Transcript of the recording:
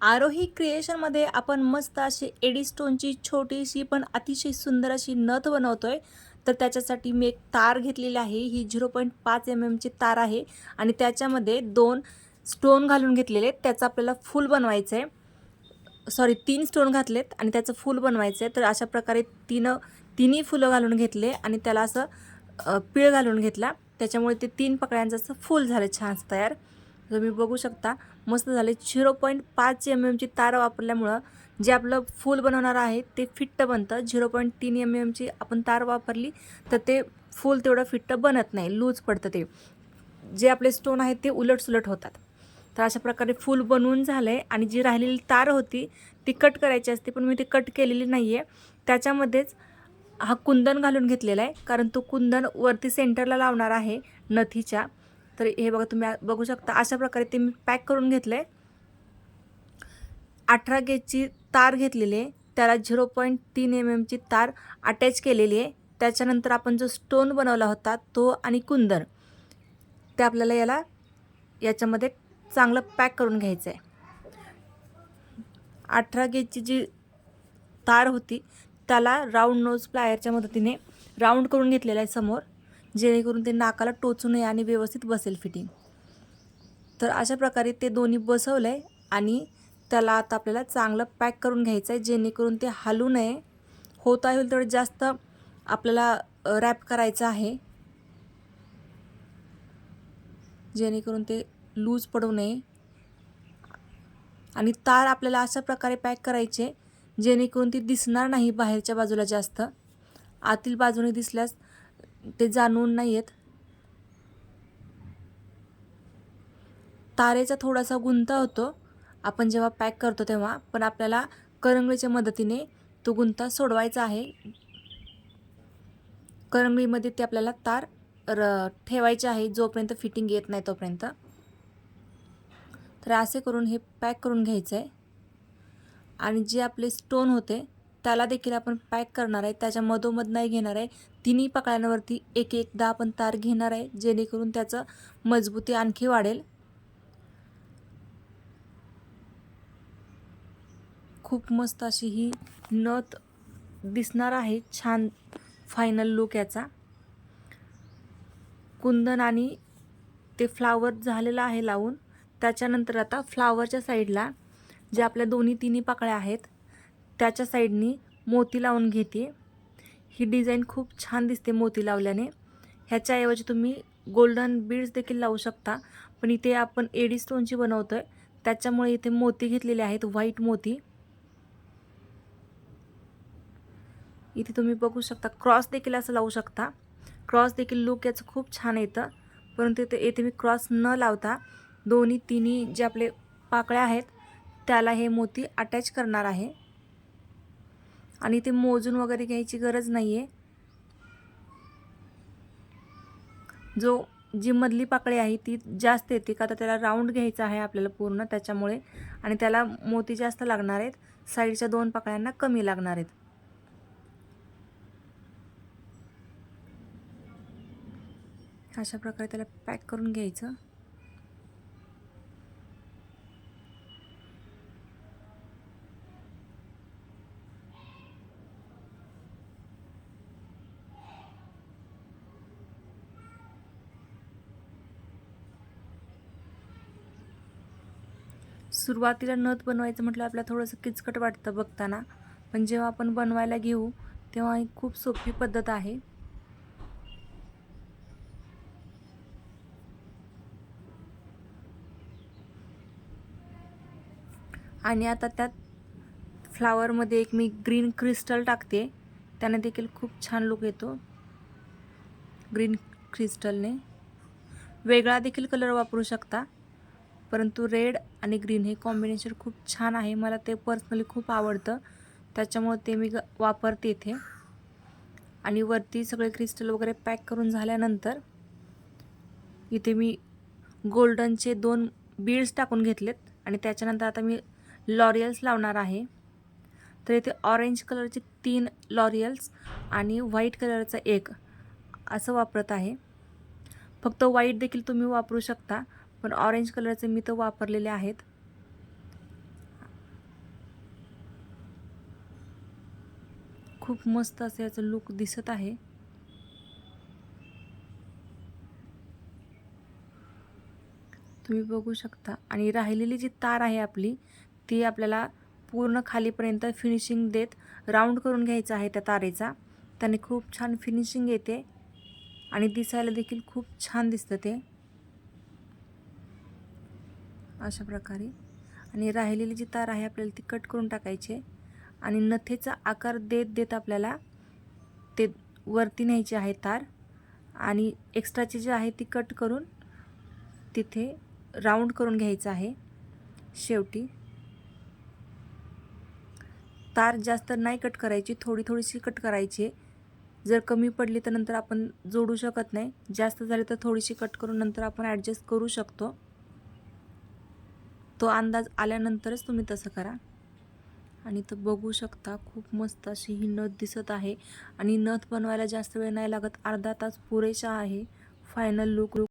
आरोही क्रिएशनमध्ये आपण मस्त अशी एडी स्टोनची छोटीशी पण अतिशय सुंदर अशी नथ बनवतोय. तर त्याच्यासाठी मी एक तार घेतलेली आहे. ही झिरो पॉईंट पाच एम एमची तार आहे. आणि त्याच्यामध्ये दोन स्टोन घालून घेतलेले. आहेत. त्याचं आपल्याला फूल बनवायचं आहे सॉरी तीन स्टोन घातलेत आणि त्याचं फूल बनवायचं आहे तर अशा प्रकारे तीन तिन्ही फुलं घालून घेतले आणि त्याला असं पिळ घालून घेतला. त्याच्यामुळे ते तीन पकड्यांचं असं फूल झालं छान तयार. तुम्ही बघू शकता. मस्त झाले. झिरो पॉईंट पाच एम एमची तार वापरल्यामुळं जे आपलं फूल बनवणार आहे ते फिट्ट बनतं. झिरो पॉईंट तीन एम एमची आपण तार वापरली तर ते फूल तेवढं फिट्ट बनत नाही. लूज पडतं ते. जे आपले स्टोन आहेत ते उलटसुलट होतात. तर अशा प्रकारे फूल बनवून झालं आहे आणि जी राहिलेली तार होती ती कट करायची असते पण मी ती कट केलेली नाही आहे त्याच्यामध्येच हा कुंदन घालून घेतलेला आहे कारण तो कुंदन वरती सेंटरला लावणार आहे नथीच्या. तर हे बघा तुम्ही बघू शकता अशा प्रकारे ते मी पॅक करून घेतलं आहे अठरा गेजची तार घेतलेली आहे. त्याला झिरो पॉईंट तीन एम एमची तार अटॅच केलेली आहे. त्याच्यानंतर आपण जो स्टोन बनवला होता तो आणि कुंदन ते आपल्याला याला याच्यामध्ये चांगलं पॅक करून घ्यायचं आहे अठरा गेजची जी तार होती त्याला राऊंड नोज प्लायरच्या मदतीने राऊंड करून घेतलेला आहे समोर. जेणेकरून ते नाकाला टोचू नये आणि व्यवस्थित बसेल फिटिंग. तर अशा प्रकारे ते दोन्ही बसवलं आहे आणि त्याला आता आपल्याला चांगलं पॅक करून घ्यायचं आहे जेणेकरून ते हलू नये. होता होईल तेवढं जास्त आपल्याला रॅप करायचं आहे. जेणेकरून ते लूज पडू नये. आणि तार आपल्याला अशा प्रकारे पॅक करायचे जेणेकरून ती दिसणार नाही बाहेरच्या बाजूला जास्त. आतील बाजूने दिसल्यास ते जाणवून नाही आहेत तारेचा थोडासा गुंता होतो. आपण जेव्हा पॅक करतो तेव्हा पण आपल्याला करंगळीच्या मदतीने तो गुंता सोडवायचा आहे. करंगळीमध्ये ते आपल्याला तार र ठेवायचे आहे जोपर्यंत फिटिंग येत नाही तोपर्यंत. तर असे करून हे पॅक करून घ्यायचं आहे आणि जे आपले स्टोन होते त्याला देखील आपण पॅक करणार आहे. त्याच्या मधोमध नाही घेणार आहे. तिन्ही पकड्यांवरती एक एकदा आपण तार घेणार आहे जेणेकरून त्याचं मजबूती आणखी वाढेल. खूप मस्त अशी ही नथ दिसणार आहे. छान फायनल लुक याचा. कुंदन आणि ते फ्लावर झालेलं आहे लावून. त्याच्यानंतर आता फ्लावरच्या साईडला जे आपल्या दोन्ही तिन्ही पाकळ्या आहेत त्याच्या साईडनी मोती लावून घेते. ही डिझाईन खूप छान दिसते मोती लावल्याने. ह्याच्याऐवजी तुम्ही गोल्डन बीड्स देखील लावू शकता. पण इथे आपण एडी स्टोनची बनवतो आहे त्याच्यामुळे इथे मोती घेतलेले आहेत व्हाईट मोती. इथे तुम्ही बघू शकता क्रॉस देखील असं लावू शकता. क्रॉस देखील लुक याचं खूप छान येतं. परंतु इथे येथे मी क्रॉस न लावता दोन्ही तिन्ही जे आपले पाकळ्या आहेत त्याला हे मोती अटॅच करणार आहे. आणि ते मोजून वगैरे घ्यायची गरज नाही आहे जो जी मधली पाकळी आहे ती जास्त येते का तर त्याला राऊंड घ्यायचा आहे आपल्याला पूर्ण त्याच्यामुळे. आणि त्याला मोती जास्त लागणार आहेत साईडच्या दोन पाकळ्यांना कमी लागणार आहेत. अशा प्रकारे त्याला पॅक करून घ्यायचं. सुरुवातीला नथ बनवायचं म्हटलं आपल्याला थोडंसं किचकट वाटतं बघताना. पण जेव्हा आपण बनवायला घेऊ तेव्हा ही खूप सोपी पद्धत आहे. आणि आता त्यात फ्लावरमध्ये एक मी ग्रीन क्रिस्टल टाकते. त्याने देखील खूप छान लुक येतो. ग्रीन क्रिस्टलने. वेगळा देखील कलर वापरू शकता. परंतु रेड आणि ग्रीन हे कॉम्बिनेशन खूप छान आहे. मला ते पर्सनली खूप आवडतं. त्याच्यामुळे ते मी ग वापरते इथे. आणि वरती सगळे क्रिस्टल वगैरे पॅक करून झाल्यानंतर इथे मी गोल्डनचे दोन बीड्स टाकून घेतलेत. आणि त्याच्यानंतर आता मी लॉरियल्स लावणार आहे. तर इथे ऑरेंज कलरचे तीन लॉरियल्स आणि व्हाईट कलरचा एक असं वापरत आहे. फक्त व्हाईट देखील तुम्ही वापरू शकता. पण ऑरेंज कलरचे मी तर वापरलेले आहेत. खूप मस्त असं याचं लुक दिसत आहे. तुम्ही बघू शकता. आणि राहिलेली जी तार आहे आपली ती आपल्याला पूर्ण खालीपर्यंत फिनिशिंग देत राऊंड करून घ्यायचा आहे त्या तारेचा. त्याने खूप छान फिनिशिंग येते. आणि दिसायला देखील खूप छान दिसतं ते. अशा प्रकारे. आणि राहिलेली जी तार आहे आपल्याला ती कट करून टाकायची आणि नथेचा आकार देत देत आपल्याला ते वरती न्यायची आहे तार. आणि एक्स्ट्राची जी आहे ती कट करून तिथे राऊंड करून घ्यायचं आहे. शेवटी. तार जास्त नाही कट करायची थोडी थोडीशी कट करायची जर कमी पडली तर नंतर आपण जोडू शकत नाही. जास्त झाली तर थोडीशी कट करून नंतर आपण ॲडजस्ट करू शकतो. तो अंदाज आल्यानंतरच तुम्ही तसं करा. आणि तर बघू शकता खूप मस्त अशी ही नथ दिसत आहे. आणि नथ बनवायला जास्त वेळ नाही लागत. अर्धा तास पुरेशा आहे. Final look look